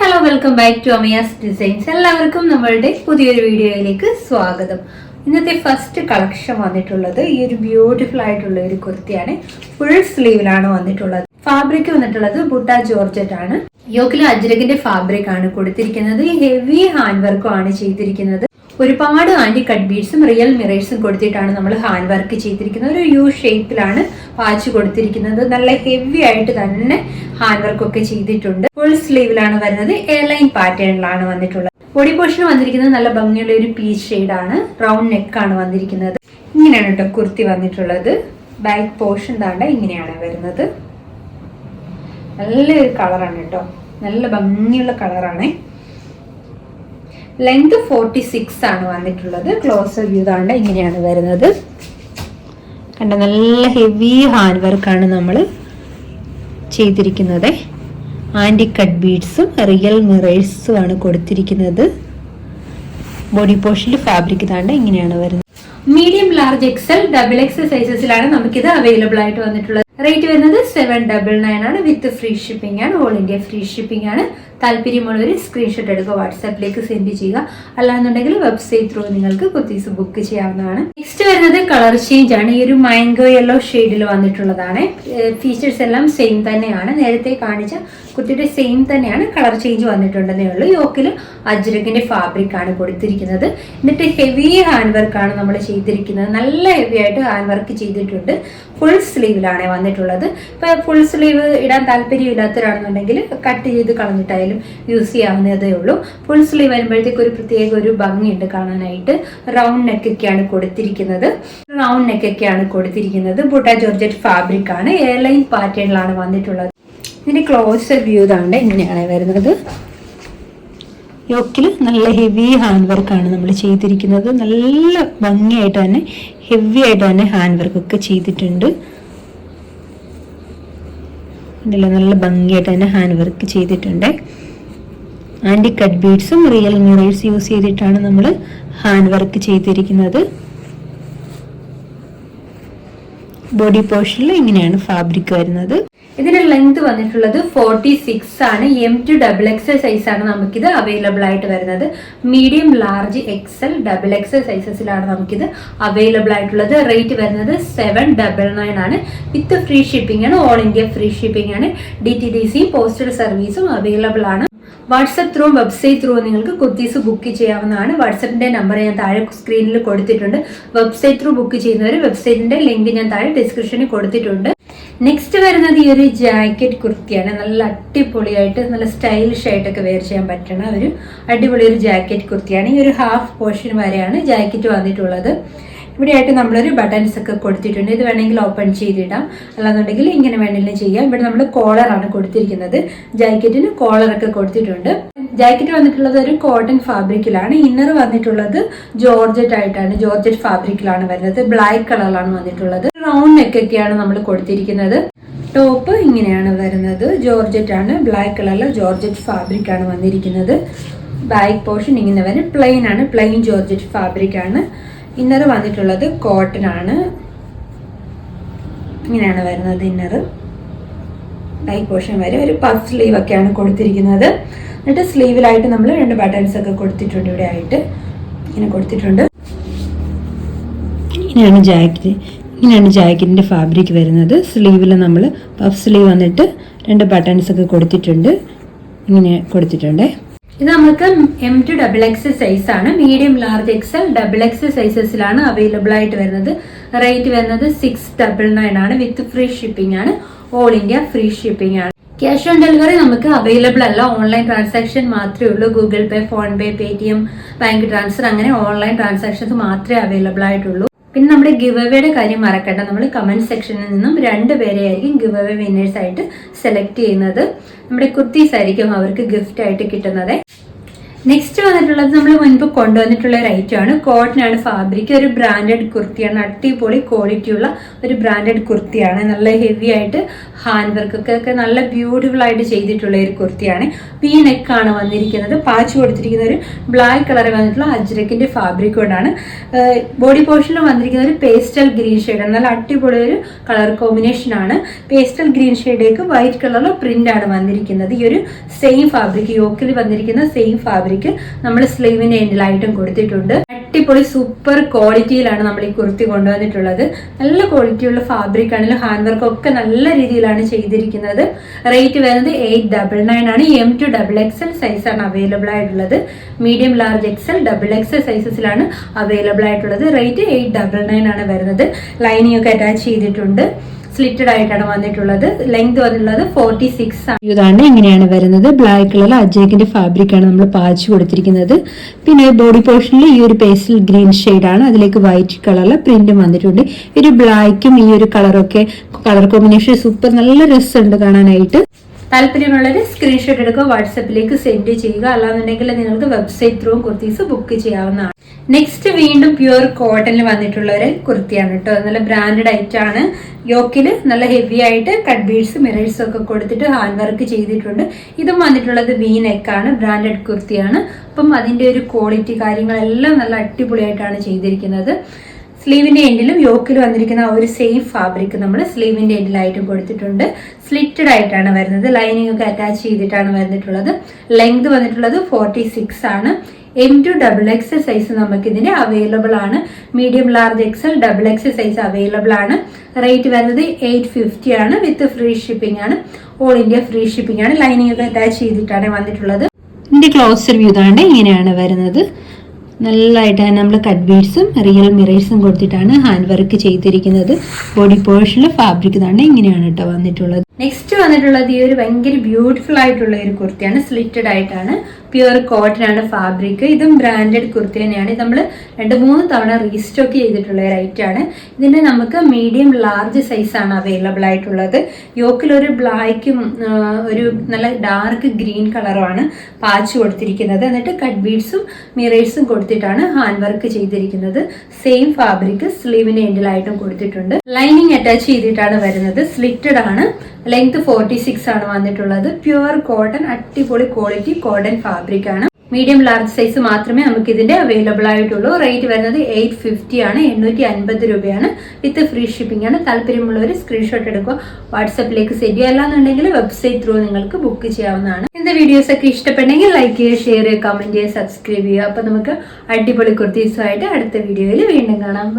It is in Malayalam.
Hello welcome back to Amiyas Designs. എല്ലാവർക്കും നമ്മളുടെ പുതിയൊരു വീഡിയോയിലേക്ക് സ്വാഗതം. ഇന്നത്തെ ഫസ്റ്റ് കളക്ഷൻ വന്നിട്ടുള്ളത് ഈ ഒരു ബ്യൂട്ടിഫുൾ ആയിട്ടുള്ള ഒരു കുർത്തിയാണ്. ഫുൾ സ്ലീവിലാണ് വന്നിട്ടുള്ളത്. ഫാബ്രിക് വന്നിട്ടുള്ളത് ബുട്ട ജോർജറ്റ് ആണ്. യോക്കിൽ അജ്രകിന്റെ ഫാബ്രിക് ആണ് കൊടുത്തിരിക്കുന്നത്. ഹെവി ഹാൻഡ് വർക്കും ആണ് ചെയ്തിരിക്കുന്നത്. ഒരുപാട് ആന്റി കട്ട് ബീഡ്സും റിയൽ മിറേഴ്സും കൊടുത്തിട്ടാണ് നമ്മൾ ഹാൻഡ് വർക്ക് ചെയ്തിരിക്കുന്നത്. ഒരു യു ഷേപ്പിലാണ് പാച്ച് കൊടുത്തിരിക്കുന്നത്. നല്ല ഹെവി ആയിട്ട് തന്നെ ഹാൻഡ് വർക്ക് ഒക്കെ ചെയ്തിട്ടുണ്ട്. ഫുൾ സ്ലീവിലാണ് വരുന്നത്. എയർലൈൻ പാറ്റേണിലാണ് വന്നിട്ടുള്ളത്. ബോഡി പോർഷൻ വന്നിരിക്കുന്നത് നല്ല ഭംഗിയുള്ള ഒരു പീച്ച് ആണ് റൗണ്ട് നെക്ക് ആണ് വന്നിരിക്കുന്നത്. ഇങ്ങനെയാണ് കേട്ടോ കുർത്തി വന്നിട്ടുള്ളത്. ബാക്ക് പോർഷൻ താണ്ട ഇങ്ങനെയാണ് വരുന്നത്. നല്ലൊരു കളറാണ് കേട്ടോ നല്ല ഭംഗിയുള്ള കളറാണേ. ലെങ്ത് ഫോർട്ടി സിക്സ് ആണ് വന്നിട്ടുള്ളത്. ക്ലോസ് വ്യൂ താണ്ട ഇങ്ങനെയാണ് വരുന്നത്. കണ്ട നല്ല ഹെവി ഹാൻഡ് വർക്കാണ് നമ്മൾ ചെയ്തിരിക്കുന്നത്. ആന്റി കട്ട് ബീഡ്സും റിയൽ മിറേഴ്സും ആണ് കൊടുത്തിരിക്കുന്നത്. ബോഡി പോർഷനിൽ ഫാബ്രിക് താണ്ട ഇങ്ങനെയാണ് വരുന്നത്. Medium large XL double X സൈസസിലാണ് നമുക്കിത് അവൈലബിൾ ആയിട്ട് വന്നിട്ടുള്ളത്. റേറ്റ് വരുന്നത് സെവൻ ഡബിൾ നയൻ ആണ് വിത്ത് ഫ്രീ ഷിപ്പിംഗ് ആണ്. ഓൾ ഇന്ത്യ ഫ്രീ ഷിപ്പിംഗ് ആണ്. താല്പര്യമുള്ളവർ സ്ക്രീൻഷോട്ട് എടുക്കുക വാട്സാപ്പിലേക്ക് സെൻഡ് ചെയ്യുക. അല്ലാന്നുണ്ടെങ്കിൽ വെബ്സൈറ്റ് ത്രൂ നിങ്ങൾക്ക് കുത്തീസ് ബുക്ക് ചെയ്യാവുന്നതാണ്. നെക്സ്റ്റ് വരുന്നത് കളർ ചേഞ്ച് ആണ്. ഈ ഒരു മാംഗോ യെല്ലോ ഷെയ്ഡിൽ വന്നിട്ടുള്ളതാണ്. ഫീച്ചേഴ്സ് എല്ലാം സെയിം തന്നെയാണ്. നേരത്തെ കാണിച്ച കുട്ടിയുടെ സെയിം തന്നെയാണ് കളർ ചേഞ്ച് വന്നിട്ടുണ്ടെന്നേ ഉള്ളൂ. യോക്കിൽ അജ്രകിന്റെ ഫാബ്രിക് ആണ് കൊടുത്തിരിക്കുന്നത്. എന്നിട്ട് ഹെവി ഹാൻഡ് വർക്ക് ആണ് നമ്മൾ ചെയ്തിരിക്കുന്നത്. നല്ല ഹെവി ആയിട്ട് ഹാൻഡ് വർക്ക് ചെയ്തിട്ടുണ്ട്. ഫുൾ സ്ലീവിലാണ് വന്നിട്ടുള്ളത്. ഇപ്പൊ ഫുൾ സ്ലീവ് ഇടാൻ താല്പര്യമില്ലാത്തവരാണെന്നുണ്ടെങ്കിൽ കട്ട് ചെയ്ത് കളഞ്ഞിട്ടായാലും യൂസ് ചെയ്യാവുന്നതേ ഉള്ളൂ. ഫുൾ സ്ലീവ് വരുമ്പോഴത്തേക്ക് ഒരു പ്രത്യേക ഒരു ഭംഗിയുണ്ട് കാണാനായിട്ട്. റൗണ്ട് നെക്കൊക്കെയാണ് കൊടുത്തിരിക്കുന്നത്. റൗണ്ട് നെക്കൊക്കെയാണ് കൊടുത്തിരിക്കുന്നത്. ബുട്ട ജോർജറ്റ് ഫാബ്രിക് ആണ്. എയർലൈൻ പാറ്റേണിലാണ് വന്നിട്ടുള്ളത്. ഇതിന്റെ ക്ലോസ് വ്യൂ ഇതാണ് ഇങ്ങനെയാണ് വരുന്നത്. യോക്കിൽ നല്ല ഹെവി ഹാൻഡ് വർക്കാണ് നമ്മൾ ചെയ്തിരിക്കുന്നത്. നല്ല ഭംഗിയായിട്ട് തന്നെ ഹെവി ആയിട്ട് തന്നെ ഹാൻഡ് വർക്ക് ഒക്കെ ചെയ്തിട്ടുണ്ട്. നല്ല നല്ല ഭംഗിയായിട്ട് തന്നെ ഹാൻഡ് വർക്ക് ചെയ്തിട്ടുണ്ട് ആന്റി കട്ട് ബീഡ്സും റിയൽ മിറേഴ്സ് യൂസ് ചെയ്തിട്ടാണ് നമ്മൾ ഹാൻഡ് വർക്ക് ചെയ്തിരിക്കുന്നത്. ബോഡി പോർഷനിൽ ഇങ്ങനെയാണ് ഫാബ്രിക് വരുന്നത്. ഇതിന്റെ ലെങ്ത് വന്നിട്ടുള്ളത് ഫോർട്ടി സിക്സ് ആണ്. M to double X size ആണ് നമുക്കിത് അവൈലബിൾ ആയിട്ട് വരുന്നത്. Medium large XL double X സൈസസിലാണ് നമുക്കിത് അവൈലബിൾ ആയിട്ടുള്ളത്. റേറ്റ് വരുന്നത് സെവൻ ഡബിൾ നയൻ ആണ്. വിത്ത് ഫ്രീ ഷിപ്പിംഗ് ആണ്. ഓൾ ഇന്ത്യ ഫ്രീ ഷിപ്പിംഗ് ആണ്. D T D C postal സർവീസും അവൈലബിൾ ആണ്. വാട്സപ്പ് ത്രൂ വെബ്സൈറ്റ് ത്രൂ നിങ്ങൾക്ക് കുർത്തീസ് ബുക്ക് ചെയ്യാവുന്നതാണ്. വാട്സപ്പിന്റെ നമ്പർ ഞാൻ താഴെ സ്ക്രീനിൽ കൊടുത്തിട്ടുണ്ട്. വെബ്സൈറ്റ് ത്രൂ ബുക്ക് ചെയ്യുന്നവർ വെബ്സൈറ്റിന്റെ ലിങ്ക് ഞാൻ താഴെ ഡിസ്ക്രിപ്ഷനിൽ കൊടുത്തിട്ടുണ്ട്. നെക്സ്റ്റ് വരുന്നത് ഈ ഒരു ജാക്കറ്റ് കുർത്തിയാണ്. നല്ല അടിപൊളിയായിട്ട് നല്ല സ്റ്റൈലിഷ് ആയിട്ടൊക്കെ വെയർ ചെയ്യാൻ പറ്റണ ഒരു അടിപൊളി ഒരു ജാക്കറ്റ് കുർത്തിയാണ്. ഈ ഒരു ഹാഫ് പോർഷൻ വരെയാണ് ജാക്കറ്റ് വന്നിട്ടുള്ളത്. ഇവിടെയായിട്ട് നമ്മളൊരു ബട്ടൺസ് ഒക്കെ കൊടുത്തിട്ടുണ്ട്. ഇത് വേണമെങ്കിൽ ഓപ്പൺ ചെയ്തിടാം. അല്ലാന്നുണ്ടെങ്കിൽ ഇങ്ങനെ വേണമെങ്കിലും ചെയ്യാം. ഇവിടെ നമ്മൾ കോളറാണ് കൊടുത്തിരിക്കുന്നത്. ജാക്കറ്റിന് കോളറൊക്കെ കൊടുത്തിട്ടുണ്ട്. ജാക്കറ്റ് വന്നിട്ടുള്ളത് ഒരു കോട്ടൺ ഫാബ്രിക്കിലാണ് ഇന്നർ വന്നിട്ടുള്ളത് ജോർജറ്റ് ആയിട്ടാണ്. ജോർജറ്റ് ഫാബ്രിക്കിലാണ് വരുന്നത്. ബ്ലാക്ക് കളറിലാണ് വന്നിട്ടുള്ളത്. റൗണ്ട് നെക്കൊക്കെയാണ് നമ്മൾ കൊടുത്തിരിക്കുന്നത്. ടോപ്പ് ഇങ്ങനെയാണ് വരുന്നത്. ജോർജറ്റ് ആണ്. ബ്ലാക്ക് കളറിൽ ജോർജറ്റ് ഫാബ്രിക് ആണ് വന്നിരിക്കുന്നത്. ബാക്ക് പോർഷൻ ഇങ്ങനെ വരും. പ്ലെയിൻ ആണ്. പ്ലെയിൻ ജോർജറ്റ് ഫാബ്രിക് ആണ്. ഇന്നർ വന്നിട്ടുള്ളത് കോട്ടൺ ആണ്. ഇങ്ങനെയാണ് വരുന്നത് ഇന്നർ ബൈ പോർഷൻ വരെ ഒരു പഫ് സ്ലീവ് ഒക്കെയാണ് കൊടുത്തിരിക്കുന്നത്. എന്നിട്ട് സ്ലീവിലായിട്ട് നമ്മൾ രണ്ട് ബട്ടൺസ് ഒക്കെ കൊടുത്തിട്ടുണ്ട് ഇവിടെ ആയിട്ട് ഇങ്ങനെ കൊടുത്തിട്ടുണ്ട്. ഇങ്ങനെയാണ് ജാക്കറ്റ് ഇങ്ങനെയാണ് ജാക്കറ്റിന്റെ ഫാബ്രിക് വരുന്നത്. സ്ലീവിൽ നമ്മൾ പഫ് സ്ലീവ് വന്നിട്ട് രണ്ട് ബട്ടൺസ് ഒക്കെ കൊടുത്തിട്ടുണ്ട്. ഇങ്ങനെ കൊടുത്തിട്ടുണ്ട്. ഇത് നമുക്ക് M to double X size ആണ്. Medium large XL double X സൈസസിലാണ് available ആയിട്ട് വരുന്നത്. റേറ്റ് വരുന്നത് സിക്സ് ഡബിൾ നയൻ ആണ്. വിത്ത് ഫ്രീ ഷിപ്പിംഗ് ആണ്. ഓൾ ഇന്ത്യ ഫ്രീ ഷിപ്പിംഗ് ആണ്. ക്യാഷ് ഓൺ ഡെലിവറി നമുക്ക് അവൈലബിൾ അല്ല. ഓൺലൈൻ ട്രാൻസാക്ഷൻ മാത്രമേ ഉള്ളൂ. Google Pay PhonePe Paytm bank transfer അങ്ങനെ ഓൺലൈൻ ട്രാൻസാക്ഷൻസ് മാത്രമേ അവൈലബിൾ ആയിട്ടുള്ളൂ. പിന്നെ നമ്മുടെ ഗിവ് അവേയുടെ കാര്യം മറക്കണ്ട. നമ്മൾ കമന്റ് സെക്ഷനിൽ നിന്നും രണ്ട് പേരെയായിരിക്കും ഗിവ് അവേ വിന്നേഴ്സ് ആയിട്ട് സെലക്ട് ചെയ്യുന്നത്. നമ്മുടെ കുർത്തീസ് ആയിരിക്കും അവർക്ക് ഗിഫ്റ്റ് ആയിട്ട് കിട്ടുന്നത്. നെക്സ്റ്റ് വന്നിട്ടുള്ളത് നമ്മൾ മുൻപ് കൊണ്ടുവന്നിട്ടുള്ള ഒരു ഐറ്റം ആണ്. കോട്ടൺ ആണ് ഫാബ്രിക് ഒരു ബ്രാൻഡഡ് കുർത്തിയാണ്. അടിപൊളി ക്വാളിറ്റി ഉള്ള ഒരു ബ്രാൻഡഡ് കുർത്തിയാണ്. നല്ല ഹെവി ആയിട്ട് ഹാൻഡ് വർക്ക് ഒക്കെ ഒക്കെ നല്ല ബ്യൂട്ടിഫുൾ ആയിട്ട് ചെയ്തിട്ടുള്ള ഒരു കുർത്തിയാണ്. പി നെക്ക് ആണ് വന്നിരിക്കുന്നത്. പാച്ച് കൊടുത്തിരിക്കുന്ന ഒരു ബ്ലാക്ക് കളർ വന്നിട്ടുള്ള അജ്രക്കിന്റെ ഫാബ്രിക് കൊണ്ടാണ്. ബോഡി പോർഷനിൽ വന്നിരിക്കുന്ന ഒരു പേസ്റ്റൽ ഗ്രീൻ ഷെയ്ഡാണ് നല്ല അടിപൊളി ഒരു കളർ കോമ്പിനേഷൻ ആണ്. പേസ്റ്റൽ ഗ്രീൻ ഷെയ്ഡേക്ക് വൈറ്റ് കളറിലെ പ്രിന്റ് ആണ് വന്നിരിക്കുന്നത്. ഈ ഒരു സെയിം ഫാബ്രിക് യോക്കിൽ വന്നിരിക്കുന്ന സെയിം ഫാബ്രിക് നമ്മൾ സ്ലീവിന്റെ എൻഡിലായിട്ടും കൊടുത്തിട്ടുണ്ട്. അടിപൊളി സൂപ്പർ ക്വാളിറ്റിയിലാണ് നമ്മൾ ഈ കുർത്തി കൊണ്ടുവന്നിട്ടുള്ളത്. നല്ല ക്വാളിറ്റിയുള്ള ഫാബ്രിക് ആണെങ്കിലും ഹാൻഡ് വർക്ക് ഒക്കെ നല്ല രീതിയിലാണ് ചെയ്തിരിക്കുന്നത്. റേറ്റ് വരുന്നത് എയ്റ്റ് ഡബിൾ നയൻ ആണ്. M to double X XL സൈസാണ് അവൈലബിൾ ആയിട്ടുള്ളത്. Medium large X L double XL സൈസസിലാണ് available ആയിട്ടുള്ളത്. റേറ്റ് എയ്റ്റ് ഡബിൾ നയൻ ആണ് വരുന്നത്. ലൈനിങ് ഒക്കെ അറ്റാച്ച് ചെയ്തിട്ടുണ്ട്. സ്ലിറ്റഡ് ആയിട്ടാണ് വന്നിട്ടുള്ളത്. ലെങ്ത് വന്നിട്ടുള്ളത് ഫോർട്ടി സിക്സ് ആണ് ഇതാണ് എങ്ങനെയാണ് വരുന്നത്? ബ്ലാക്ക് കളർ അജേക്കിന്റെ ഫാബ്രിക് ആണ് നമ്മൾ പാച്ച് കൊടുത്തിരിക്കുന്നത്. പിന്നെ ബോഡി പോർഷനിൽ ഈ ഒരു പേസ്റ്റൽ ഗ്രീൻ ആണ്. അതിലേക്ക് വൈറ്റ് കളറിലെ പ്രിന്റും വന്നിട്ടുണ്ട്. ഒരു ബ്ലാക്കും ഈ ഒരു കളറൊക്കെ കളർ കോമ്പിനേഷൻ സൂപ്പർ നല്ല രസമുണ്ട് കാണാനായിട്ട്. താല്പര്യമുള്ളവർ സ്ക്രീൻഷോട്ട് എടുക്കുക വാട്സപ്പിലേക്ക് സെൻഡ് ചെയ്യുക. അല്ലാന്നുണ്ടെങ്കിൽ നിങ്ങൾക്ക് വെബ്സൈറ്റ് ത്രൂ കുർത്തീസ് ബുക്ക് ചെയ്യാവുന്നതാണ്. നെക്സ്റ്റ് വീണ്ടും പ്യുവർ കോട്ടണിൽ വന്നിട്ടുള്ള ഒരു കുർത്തിയാണ് കേട്ടോ. നല്ല ബ്രാൻഡഡ് ആണ് യോക്കിൽ നല്ല ഹെവി ആയിട്ട് കട്ട് ബീഡ്സ് മിറേഴ്സ് ഒക്കെ കൊടുത്തിട്ട് ഹാൻഡ് വർക്ക് ചെയ്തിട്ടുണ്ട്. ഇതും വന്നിട്ടുള്ളത് വി നെക്കാണ് ബ്രാൻഡഡ് കുർത്തിയാണ്. അപ്പം അതിന്റെ ഒരു ക്വാളിറ്റി കാര്യങ്ങളെല്ലാം നല്ല അടിപൊളിയായിട്ടാണ് ചെയ്തിരിക്കുന്നത്. സ്ലീവിന്റെ എൻഡിലും യോക്കിൽ വന്നിരിക്കുന്ന ആ ഒരു സെയിം ഫാബ്രിക് നമ്മൾ സ്ലീവിന്റെ എൻഡിലായിട്ടും കൊടുത്തിട്ടുണ്ട്. സ്ലിറ്റഡ് ആയിട്ടാണ് വരുന്നത്. ലൈനിങ് ഒക്കെ അറ്റാച്ച് ചെയ്തിട്ടാണ് വന്നിട്ടുള്ളത്. ലെങ്ത് വന്നിട്ടുള്ളത് ഫോർട്ടി സിക്സ് ആണ്. M to double X size നമുക്ക് ഇതിന്റെ അവൈലബിൾ ആണ് medium large XL double X size available ആണ്. റേറ്റ് വരുന്നത് എയ്റ്റ് ഫിഫ്റ്റി ആണ് വിത്ത് ഫ്രീ ഷിപ്പിംഗ് ആണ്. ഓൾ ഇന്ത്യ ഫ്രീ ഷിപ്പിംഗ് ആണ്. ലൈനിങ് ഒക്കെ അറ്റാച്ച് ചെയ്തിട്ടാണ് വന്നിട്ടുള്ളത്. ഇതിന്റെ ക്ലോസർ വ്യൂ ഇതാണ് ഇങ്ങനെയാണ് വരുന്നത്. നല്ലതായിട്ട് നമ്മൾ കട്ട് ബീഡ്സും റിയൽ മിറേഴ്സും കൊടുത്തിട്ടാണ് ഹാൻഡ് വർക്ക് ചെയ്തിരിക്കുന്നത്. ബോഡി പോർഷനിൽ ഫാബ്രിക് തന്നെ ഇങ്ങനെയാണ് കേട്ടോ വന്നിട്ടുള്ളത്. നെക്സ്റ്റ് വന്നിട്ടുള്ളത് ഈ ഒരു ഭയങ്കര ബ്യൂട്ടിഫുൾ ആയിട്ടുള്ള ഒരു കുർത്തിയാണ് സ്ലിറ്റഡ് ആയിട്ടാണ് പ്യുവർ കോട്ടൺ ആണ് ഫാബ്രിക് ഇതും ബ്രാൻഡഡ് കുർത്തി തന്നെയാണ്. നമ്മൾ രണ്ട് മൂന്ന് തവണ റീസ്റ്റോക്ക് ചെയ്തിട്ടുള്ള ഐറ്റം ആണ്. ഇതിന്റെ നമുക്ക് മീഡിയം ലാർജ് സൈസ് ആണ് അവൈലബിൾ ആയിട്ടുള്ളത്. യോക്കിൽ ഒരു ബ്ലാക്കും ഒരു നല്ല ഡാർക്ക് ഗ്രീൻ കളറുമാണ് പാച്ച് കൊടുത്തിരിക്കുന്നത്. എന്നിട്ട് കട്ട് ബീഡ്സും മിറേഴ്സും കൊടുത്തിട്ടാണ് ഹാൻഡ് വർക്ക് ചെയ്തിരിക്കുന്നത്. സെയിം ഫാബ്രിക് സ്ലീവിന് എൻഡിലായിട്ടും കൊടുത്തിട്ടുണ്ട്. ലൈനിങ് അറ്റാച്ച് ചെയ്തിട്ടാണ് വരുന്നത്. സ്ലിറ്റഡ് ആണ്. ലെങ്ത് ഫോർട്ടി സിക്സ് ആണ് വന്നിട്ടുള്ളത്. പ്യുവർ കോട്ടൺ അടിപൊളി ക്വാളിറ്റി കോട്ടൺ ഫാബ്രിക് ഫാബ്രിക് ആണ്. മീഡിയം ലാർജ് സൈസ് മാത്രമേ നമുക്ക് ഇതിന്റെ അവൈലബിൾ ആയിട്ടുള്ളൂ. റേറ്റ് വരുന്നത് എയ്റ്റ് ഫിഫ്റ്റി ആണ് എണ്ണൂറ്റി അൻപത് രൂപയാണ്. വിത്ത് ഫ്രീ ഷിപ്പിംഗ് ആണ്. താല്പര്യമുള്ളവർ സ്ക്രീൻഷോട്ട് എടുക്കുക. വാട്സപ്പിലേക്ക് സെൻഡ് ചെയ്യുക. അല്ലാന്നുണ്ടെങ്കിൽ വെബ്സൈറ്റ് ത്രൂ നിങ്ങൾക്ക് ബുക്ക് ചെയ്യാവുന്നതാണ്. എന്റെ വീഡിയോസ് ഒക്കെ ഇഷ്ടപ്പെട്ടെങ്കിൽ ലൈക്ക് ചെയ്യുക ഷെയർ ചെയ്യുക കമന്റ് ചെയ്യുക സബ്സ്ക്രൈബ് ചെയ്യുക. അപ്പൊ നമുക്ക് അടിപൊളി കുർത്തീസുമായിട്ട് അടുത്ത വീഡിയോയിൽ വീണ്ടും കാണാം.